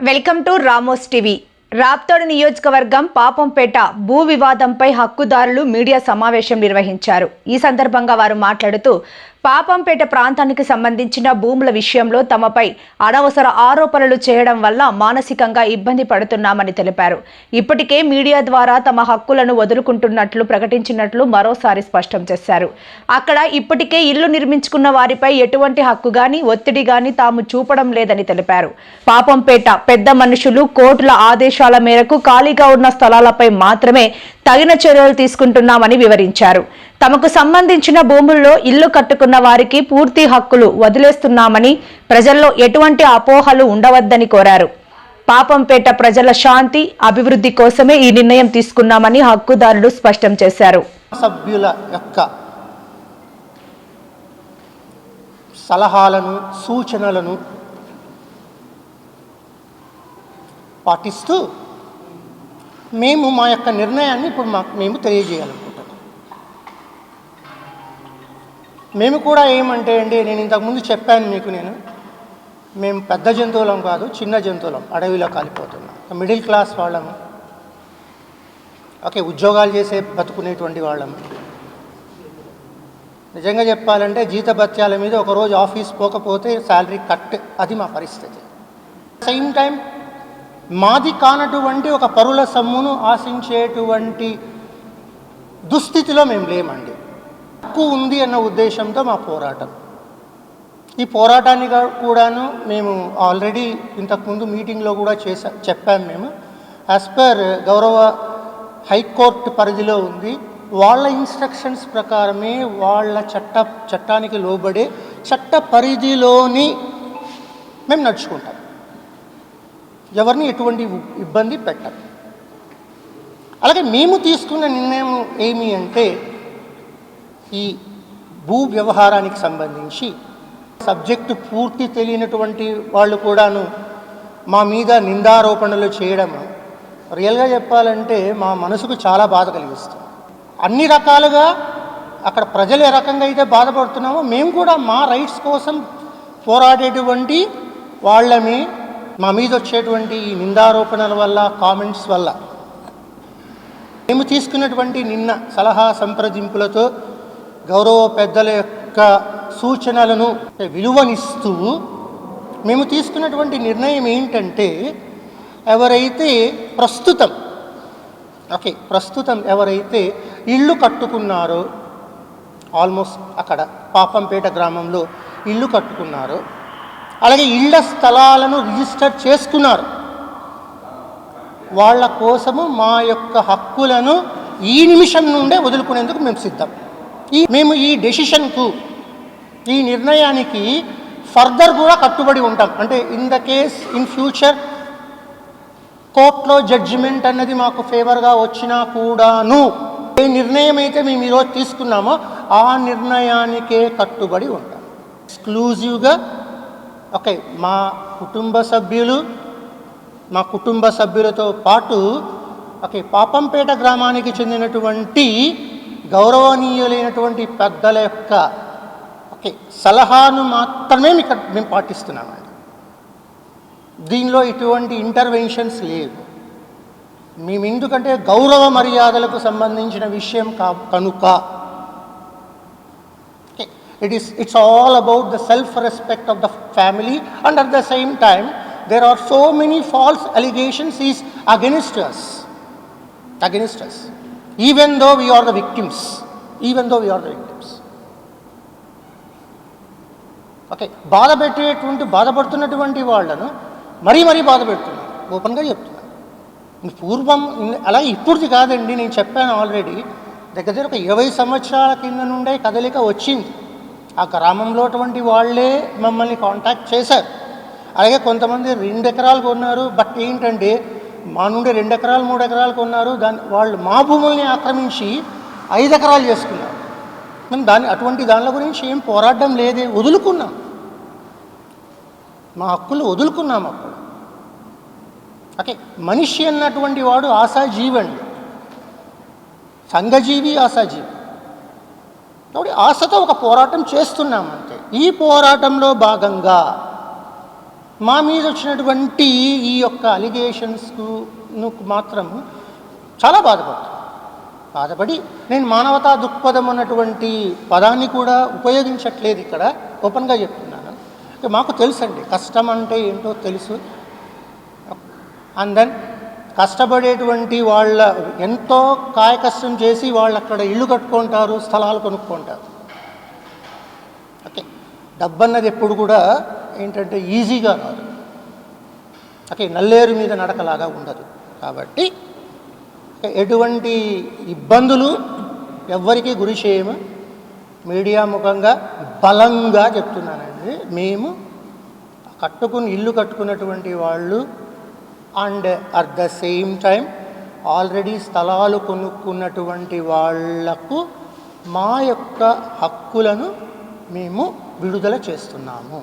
Welcome to Ramos TV. Raptadu నియోజకవర్గం పాపంపేట భూ వివాదంపై హక్కుదారులు మీడియా సమావేశం నిర్వహించారు. ఈ సందర్భంగా వారు మాట్లాడుతూ పాపంపేట ప్రాంతానికి సంబంధించిన భూముల విషయంలో తమపై అనవసర ఆరోపణలు చేయడం వల్ల మానసికంగా ఇబ్బంది పడుతున్నామని తెలిపారు. ఇప్పటికే మీడియా ద్వారా తమ హక్కులను వదులుకుంటున్నట్లు ప్రకటించినట్లు మరోసారి స్పష్టం చేశారు. అక్కడ ఇప్పటికే ఇల్లు నిర్మించుకున్న వారిపై ఎటువంటి హక్కు గాని ఒత్తిడి గాని తాము చూపడం లేదని తెలిపారు. పాపంపేట పెద్ద మనుషులు కోర్టుల ఆదేశాల మేరకు ఖాళీగా ఉన్న స్థలాలపై మాత్రమే తగిన చర్యలు తీసుకుంటున్నామని వివరించారు. తమకు సంబంధించిన భూముల్లో ఇల్లు కట్టుకున్న వారికి పూర్తి హక్కులు వదిలేస్తున్నామని ప్రజల్లో ఎటువంటి అపోహలు ఉండవద్దని కోరారు. పాపంపేట ప్రజల శాంతి అభివృద్ధి కోసమే ఈ నిర్ణయం తీసుకున్నామని హక్కుదారులు స్పష్టం చేశారు. సభ్యుల యొక్క సలహాలను సూచనలను పాటిస్తూ మేము మా యొక్క నిర్ణయాన్ని ఇప్పుడు మాకు మేము తెలియజేయాలనుకుంటున్నాం. మేము కూడా ఏమంటే అండి నేను ఇంతకుముందు చెప్పాను మీకు నేను మేము పెద్ద జంతువులం కాదు చిన్న జంతువులం అడవిలో కాలిపోతున్నాం. మిడిల్ క్లాస్ వాళ్ళము ఓకే ఉద్యోగాలు చేసే బతుకునేటువంటి వాళ్ళము. నిజంగా చెప్పాలంటే జీతభత్యాల మీద ఒకరోజు ఆఫీస్ పోకపోతే శాలరీ కట్ అది మా పరిస్థితి. సేమ్ టైం మాది కానటువంటి ఒక పరుల సమ్మును ఆశించేటువంటి దుస్థితిలో మేము లేమండి. తక్కువ ఉంది అన్న ఉద్దేశంతో మా పోరాటం. ఈ పోరాటాన్ని కూడాను మేము ఆల్రెడీ ఇంతకుముందు మీటింగ్లో కూడా చేసా చెప్పాం మేము. యాజ్ పర్ గౌరవ హైకోర్టు పరిధిలో ఉంది. వాళ్ళ ఇన్స్ట్రక్షన్స్ ప్రకారమే వాళ్ళ చట్ట చట్టానికి లోబడే చట్ట పరిధిలోని మేము నడుచుకుంటాం. ఎవరిని ఎటువంటి ఇబ్బంది పెట్టం అలాగే మేము తీసుకున్న నిర్ణయం ఏమి అంటే ఈ భూ వ్యవహారానికి సంబంధించి సబ్జెక్టు పూర్తి తెలియనటువంటి వాళ్ళు కూడాను మా మీద నిందారోపణలు చేయడం రియల్గా చెప్పాలంటే మా మనసుకు చాలా బాధ కలిగిస్తుంది. అన్ని రకాలుగా అక్కడ ప్రజలు ఏ రకంగా అయితే బాధపడుతున్నామో మేము కూడా మా రైట్స్ కోసం పోరాడేటువంటి వాళ్ళమే మా మీద వచ్చేటువంటి ఈ నిందారోపణల వల్ల కామెంట్స్ వల్ల మేము తీసుకున్నటువంటి నిన్న సలహా సంప్రదింపులతో గౌరవ పెద్దల యొక్క సూచనలను విలువనిస్తూ మేము తీసుకున్నటువంటి నిర్ణయం ఏంటంటే ఎవరైతే ప్రస్తుతం ఓకే ప్రస్తుతం ఎవరైతే ఇల్లు కట్టుకున్నారో ఆల్మోస్ట్ అక్కడ పాపంపేట గ్రామంలో ఇల్లు కట్టుకున్నారో అలాగే ఇళ్ళ స్థలాలను రిజిస్టర్ చేసుకున్నారు. వాళ్ళ కోసము మా యొక్క హక్కులను ఈ నిమిషం నుండే వదులుకునేందుకు మేము సిద్ధం. ఈ మేము ఈ డెసిషన్కు ఈ నిర్ణయానికి ఫర్దర్ కూడా కట్టుబడి ఉంటాం. అంటే in the case in future కోర్టులో జడ్జిమెంట్ అన్నది మాకు ఫేవర్గా వచ్చినా కూడాను ఏ నిర్ణయం అయితే మేము ఈరోజు తీసుకున్నామో ఆ నిర్ణయానికే కట్టుబడి ఉంటాం. ఎక్స్క్లూజివ్గా ఓకే మా కుటుంబ సభ్యులు మా కుటుంబ సభ్యులతో పాటు ఓకే పాపంపేట గ్రామానికి చెందినటువంటి గౌరవనీయులైనటువంటి పెద్దల యొక్క ఓకే సలహాను మాత్రమే ఇక్కడ మేము పాటిస్తున్నామండి దీనిలో ఎటువంటి ఇంటర్వెన్షన్స్ లేవు. మేము ఎందుకంటే గౌరవ మర్యాదలకు సంబంధించిన విషయం కా కనుక it is it's all about the self respect of the family and at the same time there are so many false allegations is against us against even though we are the victims even though we are the victims okay బాధ పెట్టేటువంటి బాధపడుతున్నటువంటి వాళ్ళను మరీ మరీ బాధ పెడుతున్నారు ఓపెన్గా చెప్తున్నాను పూర్వం అలా ఇప్పుడుది కాదండి. నేను చెప్పాను ఆల్రెడీ. దగ్గర దగ్గర ఒక ఇరవై సంవత్సరాల కింద నుండే కదలిక వచ్చింది. ఆ గ్రామంలో అటువంటి వాళ్ళే మమ్మల్ని కాంటాక్ట్ చేశారు. అలాగే కొంతమంది రెండు ఎకరాలు కొన్నారు. బట్ ఏంటంటే మా నుండి రెండు ఎకరాలు మూడు ఎకరాలు కొన్నారు. దాన్ని వాళ్ళు మా భూముల్ని ఆక్రమించి ఐదు ఎకరాలు చేసుకున్నారు. మేము దాని అటువంటి దానిల గురించి ఏం పోరాడడం లేదే. వదులుకున్నాం. మా హక్కులు వదులుకున్నాం అప్పుడు. ఓకే మనిషి అన్నటువంటి వాడు ఆశాజీవి అండి సంఘజీవి ఆశాజీవి. కాబట్టి ఆశతో ఒక పోరాటం చేస్తున్నాం అంతే. ఈ పోరాటంలో భాగంగా మా మీద వచ్చినటువంటి ఈ యొక్క అలిగేషన్స్కు మాత్రం చాలా బాధపడుతుంది బాధపడి నేను మానవతా దృక్పథం అన్నటువంటి పదాన్ని కూడా ఉపయోగించట్లేదు ఇక్కడ. ఓపెన్గా చెప్తున్నాను. మాకు తెలుసండి కష్టం అంటే ఏంటో తెలుసు. అండ్ దెన్ కష్టపడేటువంటి వాళ్ళ ఎంతో కాయ కష్టం చేసి వాళ్ళు అక్కడ ఇల్లు కట్టుకుంటారు స్థలాలు కొనుక్కుంటారు. ఓకే. డబ్బన్నది ఎప్పుడు కూడా ఏంటంటే ఈజీగా రాదు ఓకే నల్లేరు మీద నడకలాగా ఉండదు. కాబట్టి ఎటువంటి ఇబ్బందులు ఎవ్వరికీ గురి చేయము మీడియా ముఖంగా బలంగా చెప్తున్నానండి. మేము కట్టుకుని ఇల్లు కట్టుకున్నటువంటి వాళ్ళు and at the same time already స్థలాలు కొనుక్కున్నటువంటి వాళ్ళకు మా యొక్క హక్కులను మేము విడుదల చేస్తున్నాము.